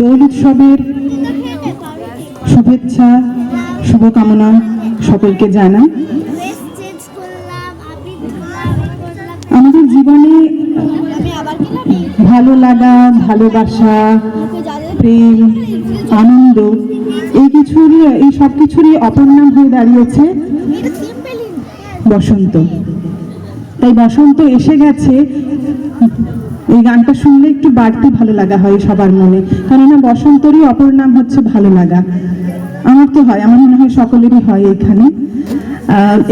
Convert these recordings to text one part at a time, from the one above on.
দোল উৎসবের শুভেচ্ছা, শুভকামনা সকলকে জানাই। আমাদের জীবনে ভালো লাগা, ভালোবাসা, প্রেম, আনন্দ, এই কিছুরই এই সব কিছুরই অপর নাম হয়ে দাঁড়িয়েছে বসন্ত। তাই বসন্ত এসে গেছে। এই গানটা শুনলে একটু বাড়তি ভালো লাগা হয় সবার মনে। কেননা বসন্তরই অপর নাম হচ্ছে ভালো লাগা। আমার তো হয়, আমার মনে হয় সকলেরই হয় এখানে।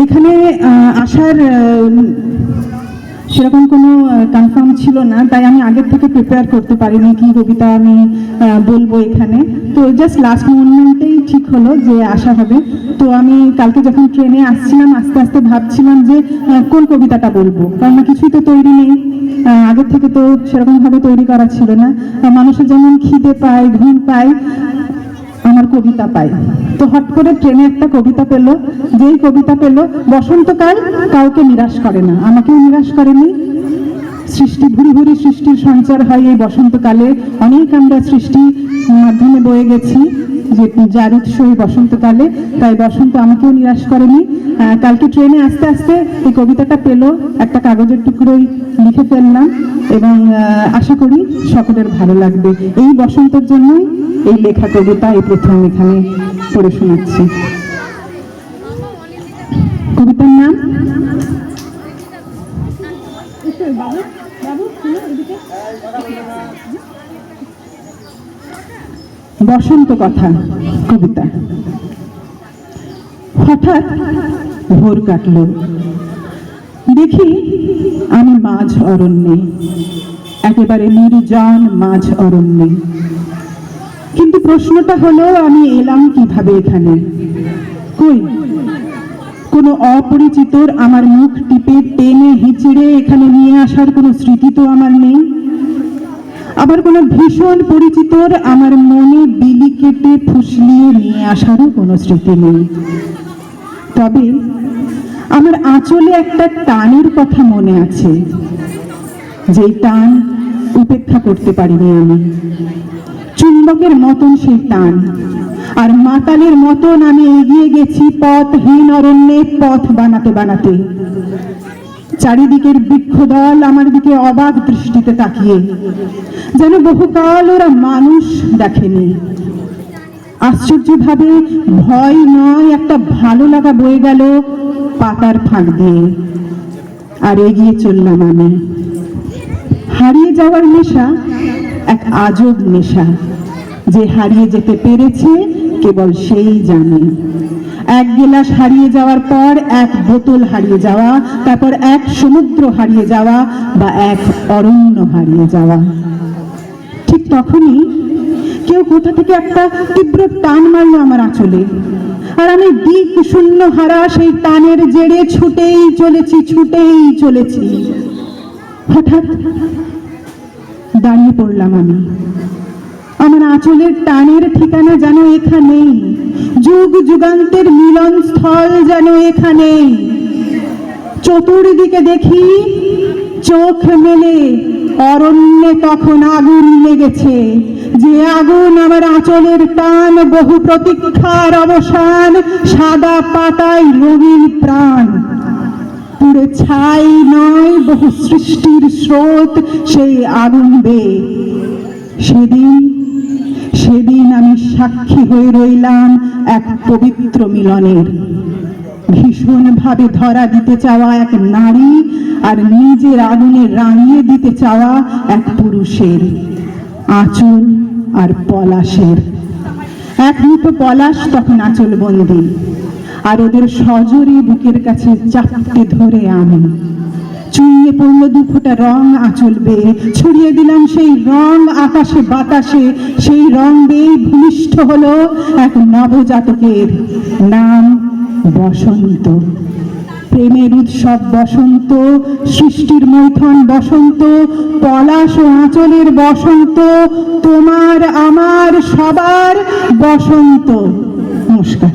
এখানে আসার সেরকম কোনো কনফার্ম ছিল না, তাই আমি আগের থেকে প্রিপেয়ার করতে পারিনি কি কবিতা আমি বলব এখানে। তো জাস্ট লাস্ট মোমেন্টেই ঠিক হলো যে আসা হবে। তো আমি কালকে যখন ট্রেনে আসছিলাম, আস্তে আস্তে ভাবছিলাম যে কোন কবিতাটা বলব? কারণ কিছুই তো তৈরি নেই। আগের থেকে তো সেরকম ভাবে তৈরি করা ছিল না। মানুষের যেমন খিদে পায়, ঘুম পায়, আমার কবিতা পাই তো হট করে ট্রেনে একটা কবিতা পেল। যেই কবিতা পেল, বসন্তকাল কাউকে নিরাশ করে না। আমাকেও নিরাশ করেনি। সৃষ্টি, ভুরি ভুরি সৃষ্টির সঞ্চার হয় এই বসন্তকালে। অনেক আমরা সৃষ্টি মাধ্যমে বয়ে গেছি। যে যার উৎস এই বসন্তকালে, তাই বসন্ত আমাকেও নিরাশ করেনি। কালকে ট্রেনে আস্তে আস্তে এই কবিতাটা পেল, একটা কাগজের টুকরোই লিখে ফেললাম এবং আশা করি সকলের ভালো লাগবে। এই বসন্তের জন্যই এই লেখা কবিতা, এই প্রথম এখানে পড়ে শোনাচ্ছি। কবিতার নাম? বসন্ত কথা, কবিতা। হঠাৎ ভোর কাটল। দেখি আমি মাঝ অরণ্যে, একেবারে নির্জন মাঝ অরণ্যে। কিন্তু প্রশ্নটা হলো, আমি এলাম কীভাবে এখানে? কই? কোনো অপরিচিতর আমার মুখ টিপে, টেনে, হিচড়ে এখানে নিয়ে আসার কোনো স্মৃতি তো আমার নেই? আবার কোনো ভীষণ পরিচিতর আমার মনে বিলি কেটে ফুসলিয়ে নিয়ে আসারও কোনো স্মৃতি নেই। তবে আমার আঁচলে একটা টানের কথা মনে আছে। যেই টান উপেক্ষা করতে পারিনি আমি। চুম্বকের মতন সেই টান। আর মাতালের মতন আমি এগিয়ে গেছি পথহীন অরণ্যে পথ বানাতে বানাতে। চারিদিকের বৃক্ষদল আমার দিকে অবাক দৃষ্টিতে তাকিয়ে। যেন বহুকাল ওরা মানুষ দেখেনি। আশ্চর্যভাবে ভয় নয়, একটা ভালো লাগা বয়ে গেল পাতার ফাঁক দিয়ে। আর এগিয়ে চললাম আমি। হারিয়ে যাওয়ার নেশা এক আজব নেশা। যে হারিয়ে যেতে পেরেছে কেবল সেই জানে। এক গিলাস হারিয়ে যাওয়ার পর এক বোতল হারিয়ে যাওয়া, তারপর এক সমুদ্র হারিয়ে যাওয়া বা এক অরণ্য হারিয়ে যাওয়া। ঠিক তখনই কেউ কোথা থেকে একটা তীব্র টান মারলো আমার আঁচলে। আর আমি দিক শূন্য হারা সেই টানের জেরে ছুটেই চলেছি ছুটেই চলেছি। হঠাৎ দাঁড়িয়ে পড়লাম আমি। আমার আঁচলের টানের ঠিকানা যেন এখানেই যুগ যুগান্তের মিলন স্থল যেন এখানেই চতুর্দিকে দেখি চোখ মেলে, অরণ্যে তখন আগুন লেগেছে। যে আগুন আমার আঁচলের টান, বহু প্রতীক্ষার অবসান, সাদা পাতায় রঙিন প্রাণ। পুরে ছাই নয় বহু সৃষ্টির স্রোত, সেই আগুন বেয়ে সেদিন সেদিন আমি সাক্ষী হয়ে রইলাম এক পবিত্র মিলনের। ভীষণভাবে ধরা দিতে চাওয়া এক নারী আর নিজের আগুনে রাঙিয়ে দিতে চাওয়া এক পুরুষের, আঁচল আর পলাশের। এক মুঠো পলাশ তখন আঁচল বন্দি আর ওদের সজরে বুকের কাছে চাপতে ধরে আমি। চুইয়ে পড়ল দু ফোঁটা রং আঁচল বেয়ে। ছড়িয়ে দিলাম সেই রং আকাশে বাতাসে। সেই রং বেয়ে ভূমিষ্ঠ হলো এক নবজাতকের নাম বসন্ত। প্রেমের উৎসব বসন্ত, সৃষ্টির মৈথন বসন্ত, পলাশ ও আঁচলের বসন্ত, তোমার, আমার, সবার বসন্ত। নমস্কার।